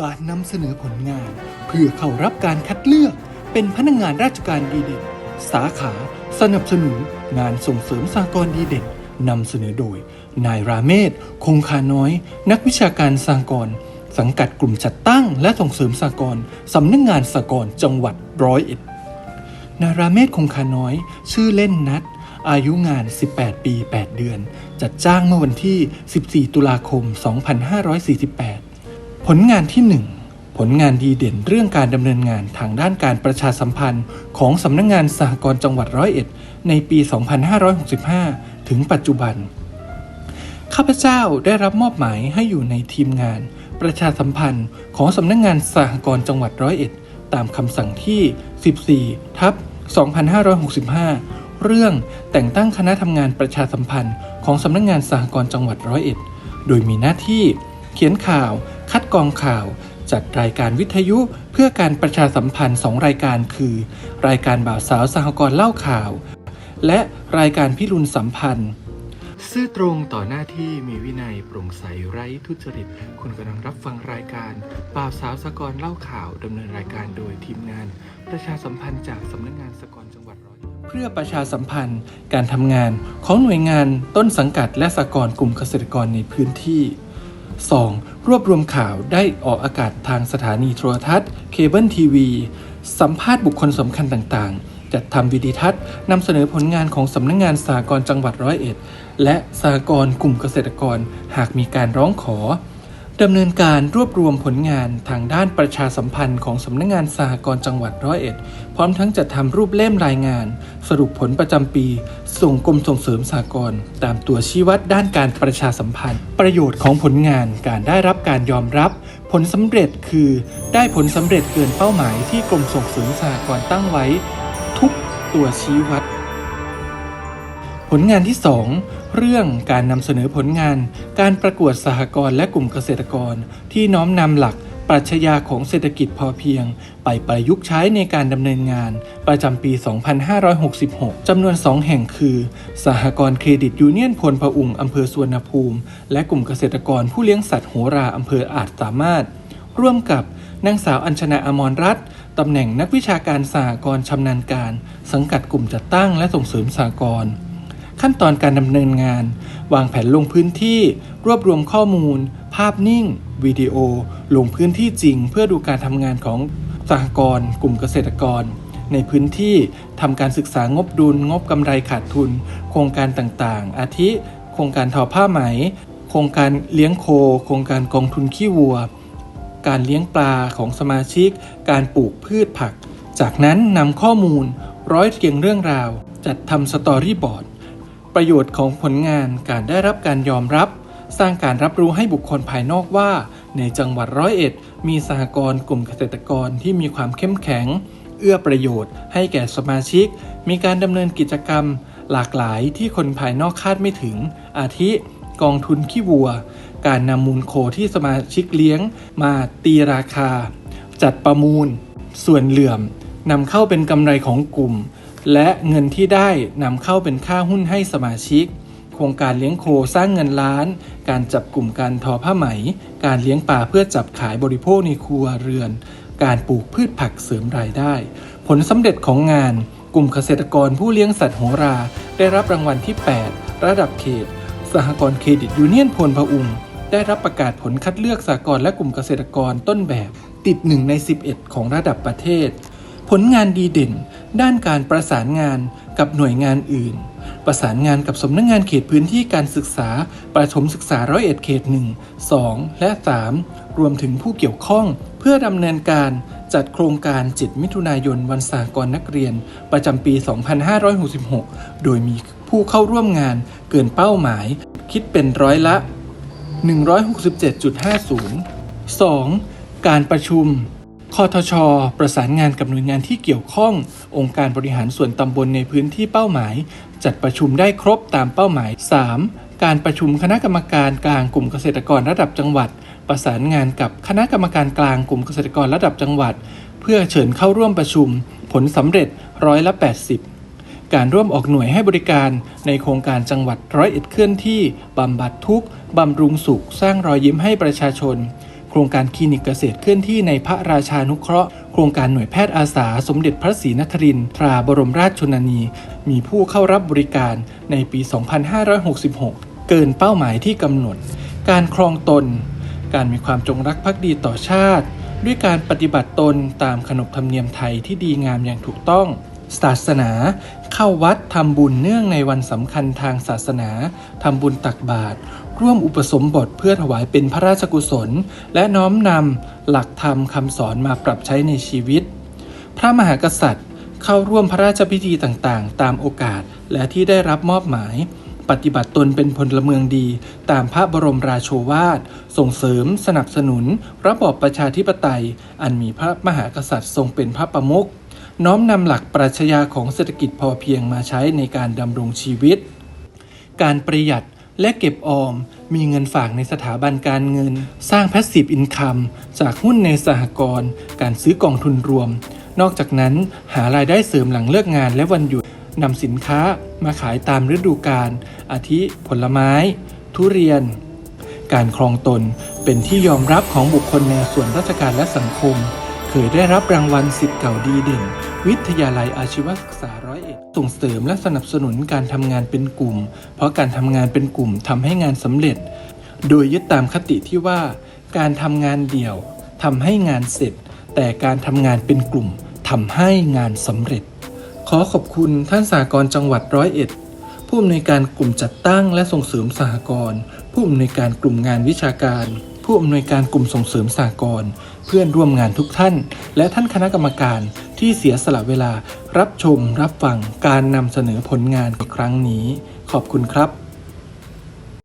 การนำเสนอผลงาน เพื่อเข้ารับการคัดเลือก เป็นพนักงานราชการดีเด่น สาขา สนับสนุน งานส่งเสริมสากลดีเด่นนำเสนอโดย นายราเมศ คงคาน้อย นักวิชาการสากลสังกัดกลุ่มจัดตั้ง และส่งเสริมสากลสำนักงานสากลจังหวัดร้อยเอ็ด นาราเมศคงคาน้อย ชื่อเล่นนัด อายุงาน 18 ปี 8 เดือน จัดจ้างเมื่อวันที่ 14 ตุลาคม 2548 ผลงานที่ 1 ผลงานดีเด่นเรื่องการดำเนินงานทางด้านการประชาสัมพันธ์ของสำนักงงานสหกรณ์จังหวัดร้อยเอ็ดในปี 2565 ถึงปัจจุบัน ข้าพเจ้าได้รับมอบหมายให้อยู่ในทีมงาน ประชาสัมพันธ์ของสำนักงงานสหกรณ์จังหวัดร้อยเอ็ดตามคำสั่งที่ 14 ทับ 2565 เรื่องแต่งตั้งคณะทำงานประชาสัมพันธ์ของสำนักงงานสหกรณ์จังหวัดร้อยเอ็ด โดยมีหน้าที่เขียนข่าว คัดกรองข่าว จัดรายการวิทยุเพื่อการประชาสัมพันธ์2รายการคือ รายการบ่าวสาวสหกรณ์เล่าข่าว และรายการพิรุณสัมพันธ์ ซื่อตรงต่อหน้าที่มีวินัยโปร่งใสไร้ทุจริต คุณกำลังรับฟังรายการบ่าวสาวสกรเล่าข่าวดำเนินรายการโดยทีมงาน ประชาสัมพันธ์จากสำนักงานสกรจังหวัดร้อยเอ็ดเพื่อประชาสัมพันธ์การทำงานของหน่วยงานต้นสังกัดและสกรกลุ่มเกษตรกรในพื้นที่ 2. รวบรวมข่าวได้ออกอากาศทางสถานีโทรทัศน์ เคเบิลทีวี สัมภาษณ์บุคคลสำคัญต่างๆ จัดทำวิดีทัศน์นำเสนอผลงานของสำนักงงานสากรจังหวัดร้อยเอ็ด และสากรกลุ่มเกษตรกรหากมีการร้องขอ ดำเนินการรวบรวมผลงานทางด้านประชาสัมพันธ์ของสำนักงงานสหกรณ์จังหวัดร้อยเอ็ด พร้อมทั้งจัดทำรูปเล่มรายงาน สรุปผลประจำปี ส่งกรมส่งเสริมสหกรณ์ตามตัวชี้วัดด้านการประชาสัมพันธ์ ประโยชน์ของผลงานการได้รับการยอมรับ ผลสำเร็จคือ ได้ผลสำเร็จเกินเป้าหมายที่กรมส่งเสริมสหกรณ์ตั้งไว้ ทุกตัวชี้วัด ผลงานที่ 2 เรื่องการนำเสนอผลงาน การประกวดสหกรณ์และกลุ่มเกษตรกร ที่น้อมนำหลักปรัชญาของเศรษฐกิจพอเพียง ไปประยุกต์ใช้ในการดำเนินงาน ประจำปี 2566 จำนวน 2 แห่งคือ สหกรณ์เครดิตยูเนียนพลพะอุงอำเภอสวนภูมิ และกลุ่มเกษตรกรผู้เลี้ยงสัตว์โหราอำเภออาจสามารถ ร่วมกับนางสาวอัญชนาอมรรัตน์ตำแหน่งนักวิชาการสหกรณ์ชำนาญการ สังกัดกลุ่มจัดตั้งและส่งเสริมสหกรณ์ ขั้นตอนการดำเนินงาน วางแผนลงพื้นที่ รวบรวมข้อมูล ภาพนิ่ง วิดีโอ ลงพื้นที่จริง เพื่อดูการทำงานของสหกรณ์กลุ่มเกษตรกร ในพื้นที่ทำการศึกษางบดุล งบกำไรขาดทุน โครงการต่างๆ อาทิ โครงการทอผ้าไหม โครงการเลี้ยงโค โครงการกองทุนขี้วัว การเลี้ยงปลาของสมาชิก การปลูกพืชผัก จากนั้นนำข้อมูลร้อยเรียงเรื่องราว จัดทำสตอรี่บอร์ด ประโยชน์ของผลงานการได้รับการยอมรับ สร้างการรับรู้ให้บุคคลภายนอกว่า ในจังหวัดร้อยเอ็ด มีสหกรณ์กลุ่มเกษตรกรที่มีความเข้มแข็ง เอื้อประโยชน์ ให้แก่สมาชิก มีการดำเนินกิจกรรม หลากหลายที่คนภายนอกคาดไม่ถึง อาทิกองทุนขี้วัว การนำมูลโคที่สมาชิกเลี้ยง มาตีราคา จัดประมูล ส่วนเหลื่อมนำเข้าเป็นกำไรของกลุ่ม และเงินที่ได้นำเข้าเป็นค่าหุ้นให้สมาชิก โครงการเลี้ยงโคสร้างเงินล้าน การจับกลุ่มการทอผ้าไหม การเลี้ยงปลาเพื่อจับขายบริโภคในครัวเรือน การปลูกพืชผักเสริมรายได้ ผลสำเร็จของงาน กลุ่มเกษตรกรผู้เลี้ยงสัตว์โหรา ได้รับรางวัลที่ 8 ระดับเขต สหกรณ์เครดิตยูเนียนพลพะอุงได้รับประกาศผลคัดเลือกสหกรณ์และกลุ่มเกษตรกรต้นแบบ ติด1ใน 11 ของระดับประเทศ ผลงานดีเด่น ด้านการประสานงานกับหน่วยงานอื่น ประสานงานกับสำนักงงานเขตพื้นที่การศึกษา ประถมศึกษาร้อยเอ็ดเขต 1 2 และ 3 รวมถึงผู้เกี่ยวข้อง เพื่อดำเนินการจัดโครงการจิตมิถุนายนวันสากรนักเรียน ประจำปี 2566 โดยมีผู้เข้าร่วมงานเกินเป้าหมาย คิดเป็นร้อยละ 167.50 2. การประชุม คอทช ประสานงานกับหน่วยงานที่เกี่ยวข้อง องค์การบริหารส่วนตำบลในพื้นที่เป้าหมาย จัดประชุมได้ครบตามเป้าหมาย 3. การประชุมคณะกรรมการกลางกลุ่มเกษตรกรระดับจังหวัด ประสานงานกับคณะกรรมการกลางกลุ่มเกษตรกรระดับจังหวัด เพื่อเชิญเข้าร่วมประชุม ผลสำเร็จร้อยละ 80 การร่วมออกหน่วยให้บริการในโครงการจังหวัดร้อยเอ็ดเคลื่อนที่บำบัดทุกข์บำรุงสุขสร้างรอยยิ้มให้ประชาชน รรงการคลินิกเกษตรเคลื่อนที่ในพระราชานุเคราะห์ โครงการหน่วยแพทย์อาสา สมเด็จพระศรีนครินทราบรมราชชนนี มีผู้เข้ารับบริการในปี 2566 เกินเป้าหมายที่กำหนด การครองตน การมีความจงรักภักดีต่อชาติ ด้วยการปฏิบัติตนตามขนบธรรมเนียมไทยที่ดีงามอย่างถูกต้อง ศาสนา เข้าวัดทำบุญเนื่องในวันสำคัญทางศาสนาทำบุญตักบาตรร่วมอุปสมบทเพื่อถวายเป็นพระราชกุศล และน้อมนำหลักธรรมคำสอนมาปรับใช้ในชีวิต พระมหากษัตริย์ เข้าร่วมพระราชพิธีต่างๆ ตามโอกาสและที่ได้รับมอบหมาย ปฏิบัติตนเป็นพลเมืองดี ตามพระบรมราโชวาท ส่งเสริม สนับสนุน ระบอบประชาธิปไตย อันมีพระมหากษัตริย์ทรงเป็นพระประมุข น้อมนำหลักปรัชญาของเศรษฐกิจพอเพียงมาใช้ในการดำรงชีวิต การประหยัดและเก็บออม มีเงินฝากในสถาบันการเงิน สร้าง Passive Income จากหุ้นในสหกรณ์ การซื้อกองทุนรวม นอกจากนั้นหารายได้เสริมหลังเลิกงานและวันหยุดนำสินค้ามาขายตามฤดูกาล อาทิผลไม้ ทุเรียน การครองตนเป็นที่ยอมรับของบุคคลในส่วนราชการและสังคม เคยได้รับรางวัลสิทธิ์เก่าดีเด่น วิทยาลัยอาชีวศึกษาร้อยเอ็ดส่งเสริมและสนับสนุนการทำงานเป็นกลุ่ม เพราะการทำงานเป็นกลุ่มทำให้งานสำเร็จ โดยยึดตามคติที่ว่า การทำงานเดี่ยวทำให้งานเสร็จ แต่การทำงานเป็นกลุ่มทำให้งานสำเร็จ ขอขอบคุณท่านสากรจังหวัดร้อยเอ็ดผู้อำนวยการกลุ่มจัดตั้งและส่งเสริมสหกรณ์ผู้อำนวยการกลุ่มงานวิชาการ ผู้อำนวยการกลุ่มส่งเสริมสากลเพื่อนร่วมงานทุกท่าน และท่านคณะกรรมการที่เสียสละเวลารับชมรับฟังการนำเสนอผลงานในครั้งนี้ ขอบคุณครับ